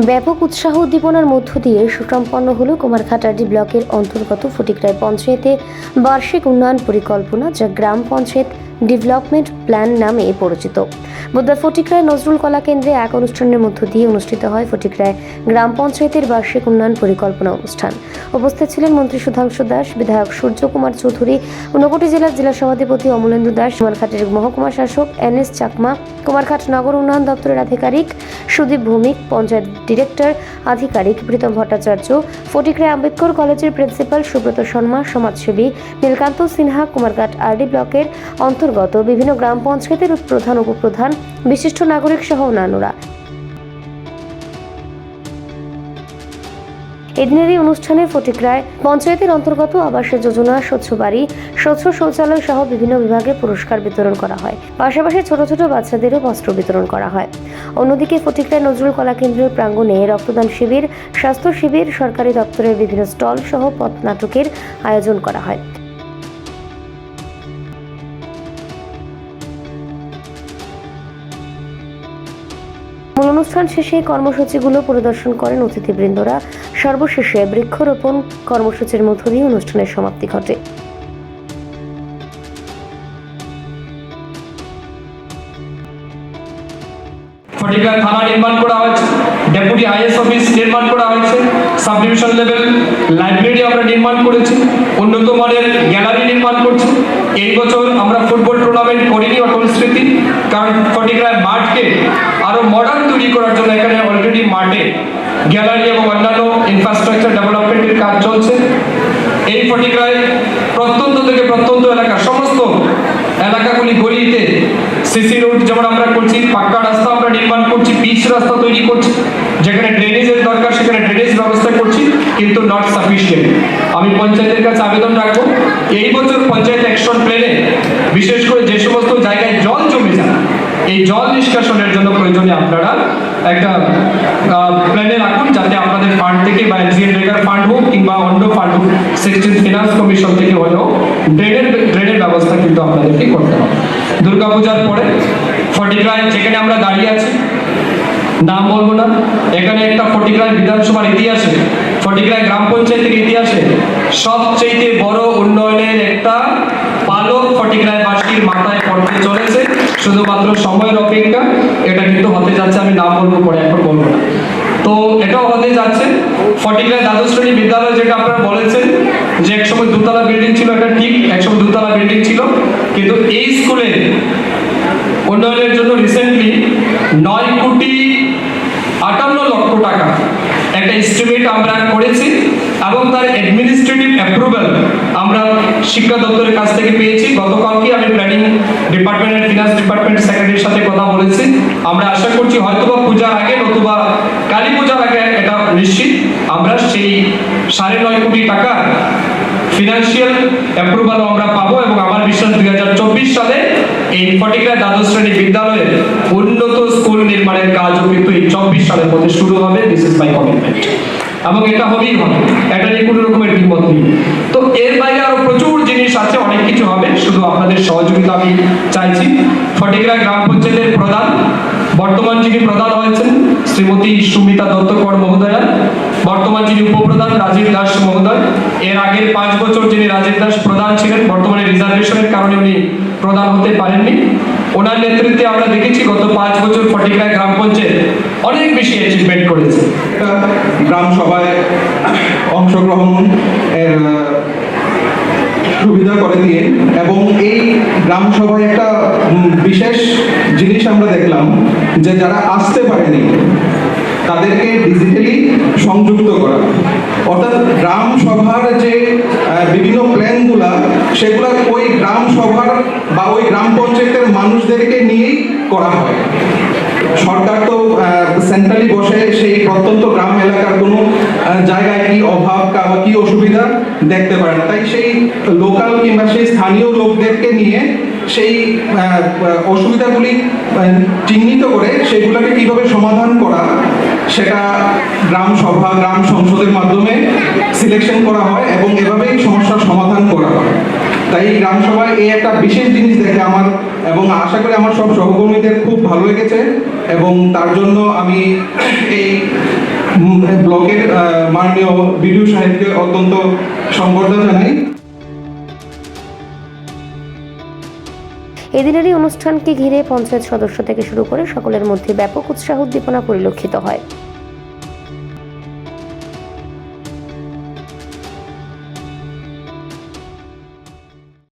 ব্যাপক উৎসাহ উদ্দীপনার মধ্য দিয়ে সুসম্পন্ন হল কুমারঘাটাডি ব্লকের অন্তর্গত ফটিকরায় পঞ্চায়েতে বার্ষিক উন্নয়ন পরিকল্পনা যা গ্রাম পঞ্চায়েত ডেভেলপমেন্ট প্ল্যান নামে পরিচিত। বুধবার ফটিকরায় নজরুল কলা কেন্দ্রে এক অনুষ্ঠানের মধ্য দিয়ে অনুষ্ঠিত হয় ফটিকরায় গ্রাম পঞ্চায়েতের বার্ষিক উন্নয়ন পরিকল্পনা অনুষ্ঠান। উপস্থিত ছিলেন মন্ত্রী সুধাংশু দাস, বিধায়ক সূর্য কুমার চৌধুরী, ঊনকোটি জেলার জেলা সভাধিপতি অমলেন্দু দাস কুমারঘাটের মহকুমা শাসক এন এস চাকমা, কুমারঘাট নগর উন্নয়ন দপ্তরের আধিকারিক সুদীপ ভৌমিক, পঞ্চায়েত ডিরেক্টর আধিকারিক প্রীতম ভট্টাচার্য, ফটিকরায় আম্বেদকর কলেজের প্রিন্সিপাল সুব্রত শর্মা, সমাজসেবী নীলকান্ত সিনহা, কুমারঘাট আরডি ব্লকের অন্তর্গত বিভিন্ন গ্রাম পঞ্চায়েতের প্রধান, উপপ্রধান, বিশিষ্ট নাগরিক সহ অন্যান্যরা। এদিনের এই অনুষ্ঠানে ফটিকরায় পঞ্চায়েতের অন্তর্গত আবাসের যোজনা, স্বচ্ছ বাড়ি, স্বচ্ছ শৌচালয় সহ বিভিন্ন বিভাগে পুরস্কার বিতরণ করা হয়। পাশাপাশি ছোট ছোট বাচ্চাদেরও বস্ত্র বিতরণ করা হয়। অন্যদিকে ফটিকরায় নজরুল কলা কেন্দ্রের প্রাঙ্গণে রক্তদান শিবির, স্বাস্থ্য শিবির, সরকারি দপ্তরের বিভিন্ন স্টল সহ পথ নাটকের আয়োজন করা হয়। মূল অনুষ্ঠান শেষে কর্মসূচিগুলো পরিদর্শন করেন অতিথিবৃন্দরা। সর্বশেষে বৃক্ষরোপণ কর্মসূচির মধ্য দিয়ে অনুষ্ঠানের সমাপ্তি ঘটে। থানা নির্মাণ করা হয়েছে, ডেপুটি আইএস অফিস নির্মাণ করা হয়েছে সাব লেভেল লাইব্রেরি আমরা নির্মাণ করেছি, উন্নত মানের গ্যালারি নির্মাণ করছি। এই বছর আমরা ফুটবল টুর্নামেন্ট করিনি অটল স্মৃতি। ফটিকরায় মাঠকে আরও মডার্ন তৈরি করার জন্য এখানে অলরেডি মাঠে গ্যালারি এবং অন্যান্য ইনফ্রাস্ট্রাকচার ডেভেলপমেন্টের কাজ চলছে। এই ফটিকরায় প্রত্যন্ত থেকে প্রত্যন্ত এলাকা, সমস্ত এলাকাগুলি গলিতে সিসি রোড যেমন আমরা করছি, পাক্কা রাস্তা আমরা নির্মাণ করছি পিচ রাস্তা তৈরি করছি, যেখানে ড্রেনেজের দরকার, সেখানে ড্রেনেজ ব্যবস্থা করছি, কিন্তু নট সাফিসিয়েন্ট আমি পঞ্চায়েতের কাছে আবেদন রাখব, এই বছর পঞ্চায়েত অ্যাকশন প্ল্যানে বিশেষ করে যে সমস্ত জায়গায় জল জমে যায় এই জল নিষ্কাশনের জন্য প্রয়োজনে আপনারা একটা প্ল্যানে রাখুন যাতে আপনাদের ফান্ড থেকে বা এনজিএন রেগার ফান্ড হোক কিংবা অন্য ফান্ড হোক সিক্সটিন ফিনান্স কমিশন থেকে হলেও ড্রেনের ড্রেনের ব্যবস্থা কিন্তু আপনাদেরকে করতে হবে। দুর্গাপূজার পরে ফটিকরায়, যেখানে আমরা দাঁড়িয়ে আছি, নাম বলব না, এখানে একটা ফটিকরায় বিধানসভার ইতিহাসে, ফটিকরায় গ্রাম পঞ্চায়েতের ইতিহাসে সবচেয়ে বড় উন্নয়নের একটা পালক ফটিকরায় বাসীর মাথায় পড়তে চলেছে। শুধুমাত্র সময়ের অপেক্ষা, এটা কিন্তু হতে যাচ্ছে, আমি না বলব, পরে এখন বলব না। তো এটাও হতে যাচ্ছে ফটিকায় দ্বাদশ শ্রেণি বিদ্যালয় যেটা আপনারা বলেছেন, যে একসময় দুতলা বিল্ডিং ছিল এটা ঠিক একসময় দুতলা বিল্ডিং ছিল, কিন্তু এই স্কুলে উন্নয়নের জন্য রিসেন্টলি নয় কোটি আটান্ন লক্ষ টাকা। একটা এস্টিমেট আমরা করেছি এবং তার অ্যাডমিনিস্ট্রেটিভ অ্যাপ্রুভাল আমরা শিক্ষা দপ্তরের কাছ থেকে পেয়েছি। গতকালকে আমি প্ল্যানিং ডিপার্টমেন্টের ফিনান্স ডিপার্টমেন্টের সেক্রেটারির সাথে কথা বলেছি। আমরা আশা করছি হয়তোবা পূজার আগে, নতুবা কালী পূজার আগে, এটা নিশ্চিত। আমরা সেই সাড়ে নয় কোটি টাকা ফিনান্সিয়াল অ্যাপ্রুভালও আমরা পাবো এবং আমার বিশ্বাস দুই হাজার চব্বিশ সালে এই ফটিকরা দ্বাদশ শ্রেণি বিদ্যালয়ে উন্নত স্কুল নির্মাণের কাজও কিন্তু এই চব্বিশ সালের মধ্যে শুরু হবে। দিস ইজ মাই কমিটমেন্ট এবং এটা হবেই হবে। এটা নিয়ে কোনো রকমের দ্বিমত নেই। তো এর বাইরে আরও প্রচুর জিনিস আছে, অনেক কিছু হবে। শুধু আপনাদের সহযোগিতা আমি চাইছি। ফটিকরা গ্রাম পঞ্চায়েতের প্রধান, বর্তমান যিনি প্রধান হয়েছেন, শ্রীমতী সুমিতা দত্তকর মহোদয়া, বর্তমান যিনি উপপ্রধান, রাজীব দাস মহোদয়। এর আগের পাঁচ বছর যিনি রাজীব দাস প্রধান ছিলেন, বর্তমানে রিজার্ভেশনের কারণে উনি প্রধান হতে পারেননি। ওনার নেতৃত্বে আমরা দেখেছি গত পাঁচ বছর ফটিকরা গ্রাম পঞ্চায়েত অনেক বেশি অ্যাচিভমেন্ট করেছে। গ্রাম সভায় অংশগ্রহণ সুবিধা করে দিয়ে এবং এই গ্রাম সভায় একটা বিশেষ জিনিস আমরা দেখলাম যে যারা আসতে পারেনি, তাদেরকে ডিজিটালি সংযুক্ত করা। অর্থাৎ গ্রাম সভার যে বিভিন্ন প্ল্যানগুলা সেগুলা ওই গ্রাম সভার বা ওই গ্রাম পঞ্চায়েতের মানুষদেরকে নিয়েই করা হয়। সরকার তো সেন্ট্রালি বসে সেই প্রত্যন্ত গ্রাম এলাকার কোনো জায়গায় কি অভাব বা কি অসুবিধা দেখতে পারে না। তাই সেই লোকাল কিংবা সেই স্থানীয় লোকদেরকে নিয়ে সেই অসুবিধাগুলি চিহ্নিত করে সেগুলোকে কীভাবে সমাধান করা, সেটা গ্রাম সভা গ্রাম সংসদের মাধ্যমে সিলেকশন করা হয় এবং এভাবেই সমস্যার সমাধান করা হয়। তাই গ্রাম সভায় এই একটা বিশেষ জিনিস দেখে আমার এবং আশা করি আমার সব সহকর্মীদের খুব ভালো লেগেছে এবং তার জন্য আমি এই আহ, মাননীয় বিডিও সাহেবকে অত্যন্ত সম্বর্ধনা জানাই। এদিনের এই অনুষ্ঠানকে ঘিরে পঞ্চায়েত সদস্য থেকে শুরু করে সকলের মধ্যে ব্যাপক উৎসাহ উদ্দীপনা পরিলক্ষিত হয়।